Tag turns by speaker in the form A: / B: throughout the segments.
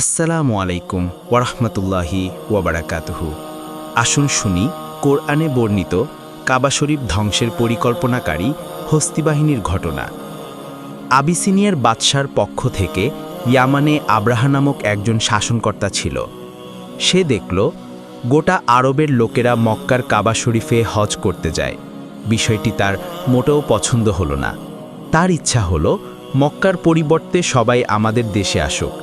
A: আসসালামু আলাইকুম ওরহমতুল্লাহি ওয়াবারাকাতুহু। আসুন শুনি কোরআনে বর্ণিত কাবা শরীফ ধ্বংসের পরিকল্পনাকারী হস্তিবাহিনীর ঘটনা। আবিসিনিয়ার বাদশার পক্ষ থেকে ইয়ামানে আব্রাহা নামক একজন শাসনকর্তা ছিল। সে দেখল গোটা আরবের লোকেরা মক্কার কাবা শরীফে হজ করতে যায়। বিষয়টি তার মোটেও পছন্দ হলো না। তার ইচ্ছা হলো মক্কার পরিবর্তে সবাই আমাদের দেশে আসুক।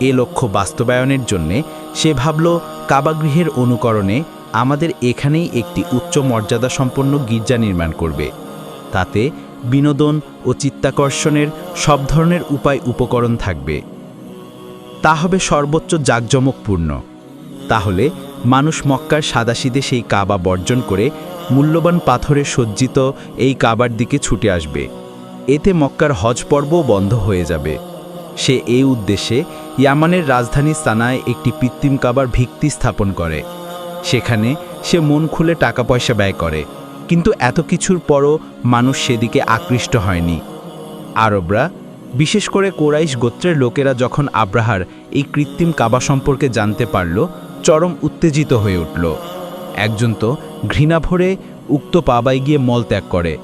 A: এ লক্ষ্য বাস্তবায়নের জন্যে সে ভাবল, কাবাগৃহের অনুকরণে আমাদের এখানেই একটি উচ্চ মর্যাদা সম্পন্ন গির্জা নির্মাণ করবে। তাতে বিনোদন ও চিত্তাকর্ষণের সব ধরনের উপায় উপকরণ থাকবে। তা হবে সর্বোচ্চ জাঁকজমকপূর্ণ। তাহলে মানুষ মক্কার সাদাসিদে সেই কাবা বর্জন করে মূল্যবান পাথরে সজ্জিত এই কাবার দিকে ছুটে আসবে। এতে মক্কার হজ পর্বও বন্ধ হয়ে যাবে। সে এই উদ্দেশ্যে ইয়ামানের রাজধানী সানায় একটি কৃত্রিম কাবার ভিত্তি স্থাপন করে। সেখানে সে মন খুলে টাকা পয়সা ব্যয় করে। কিন্তু এত কিছুর পরও মানুষ সেদিকে আকৃষ্ট হয়নি। আরবরা, বিশেষ করে কোরাইশ গোত্রের লোকেরা যখন আব্রাহার এই কৃত্রিম কাবা সম্পর্কে জানতে পারল, চরম উত্তেজিত হয়ে উঠল। একজন তো ঘৃণা ভরে উক্ত পাবায় গিয়ে মল ত্যাগ করে।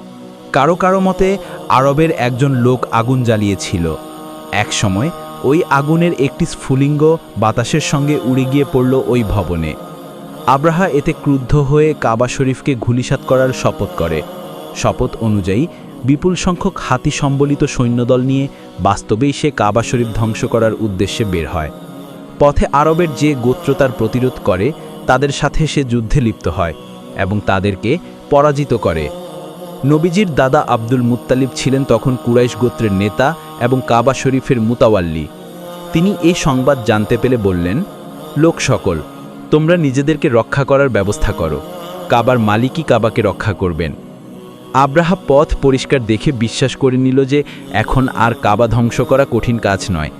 A: কারও কারও মতে আরবের একজন লোক আগুন জ্বালিয়েছিল। এক সময় ওই আগুনের একটি স্ফুলিঙ্গ বাতাসের সঙ্গে উড়ে গিয়ে পড়ল ওই ভবনে। আব্রাহা এতে ক্রুদ্ধ হয়ে কাবা শরীফকে ঘুলিসাত করার শপথ করে। শপথ অনুযায়ী বিপুল সংখ্যক হাতি সম্বলিত সৈন্যদল নিয়ে বাস্তবেই সে কাবা শরীফ ধ্বংস করার উদ্দেশ্যে বের হয়। পথে আরবের যে গোত্র তার প্রতিরোধ করে, তাদের সাথে সে যুদ্ধে লিপ্ত হয় এবং তাদেরকে পরাজিত করে। নবীজির দাদা আব্দুল মুত্তালিব ছিলেন তখন কুরাইশ গোত্রের নেতা এবং কাবা শরীফের মুতাওয়াল্লি। তিনি এই সংবাদ জানতে পেলে বললেন, লোক সকল, তোমরা নিজেদেরকে রক্ষা করার ব্যবস্থা করো। কাবার মালিকই কাবাকে রক্ষা করবেন। আব্রাহা পথ পরিষ্কার দেখে বিশ্বাস করে নিল যে এখন আর কাবা ধ্বংস করা কঠিন কাজ নয়,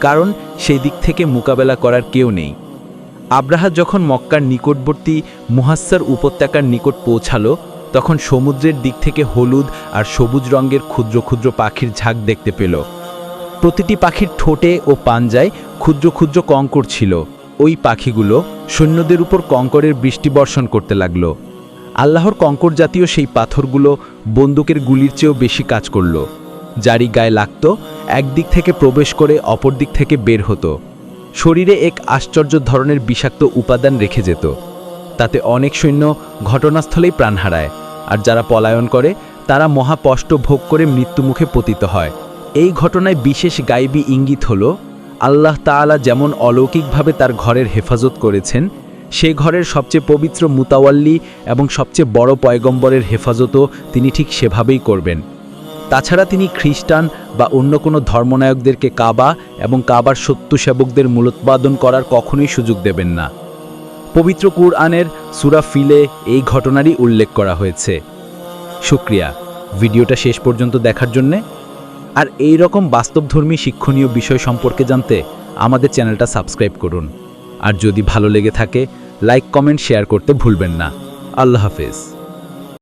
A: কারণ সেই দিক থেকে মোকাবেলা করার কেউ নেই। আব্রাহা যখন মক্কার নিকটবর্তী মুহাস্সার উপত্যকার নিকট পৌঁছালো তখন সমুদ্রের দিক থেকে হলুদ আর সবুজ রঙের ক্ষুদ্র ক্ষুদ্র পাখির ঝাঁক দেখতে পেল। প্রতিটি পাখির ঠোঁটে ও পাঞ্জায় ক্ষুদ্র ক্ষুদ্র কঙ্কর ছিল। ওই পাখিগুলো সৈন্যদের উপর কঙ্করের বৃষ্টি বর্ষণ করতে লাগল। আল্লাহর কঙ্কর জাতীয় সেই পাথরগুলো বন্দুকের গুলির চেয়েও বেশি কাজ করল। যারই গায়ে লাগত, একদিক থেকে প্রবেশ করে অপর দিক থেকে বের হতো। শরীরে এক আশ্চর্য ধরনের বিষাক্ত উপাদান রেখে যেত। তাতে অনেক সৈন্য ঘটনাস্থলেই প্রাণ হারায়। আর যারা পলায়ন করে, তারা মহাপষ্ট ভোগ করে মৃত্যুমুখে পতিত হয়। এই ঘটনায় বিশেষ গাইবী ইঙ্গিত হল, আল্লাহ তাআলা যেমন অলৌকিকভাবে তার ঘরের হেফাজত করেছেন, সে ঘরের সবচেয়ে পবিত্র মুতাওয়াল্লি এবং সবচেয়ে বড় পয়গম্বরের হেফাজতও তিনি ঠিক সেভাবেই করবেন। তাছাড়া তিনি খ্রিস্টান বা অন্য কোনো ধর্মনায়কদেরকে কাবা এবং কাবার সত্য সেবকদের মূলোৎপাদন করার কখনোই সুযোগ দেবেন না। পবিত্র কুরআনের সুরা ফিলে এই ঘটনারই উল্লেখ করা হয়েছে। শুক্রিয়া। ভিডিওটা শেষ পর্যন্ত দেখার জন্যে। আর এই রকম বাস্তবধর্মী শিক্ষণীয় বিষয় সম্পর্কে জানতে আমাদের চ্যানেলটা সাবস্ক্রাইব করুন। আর যদি ভালো লেগে থাকে, লাইক, কমেন্ট, শেয়ার করতে ভুলবেন না। আল্লাহ হাফেজ।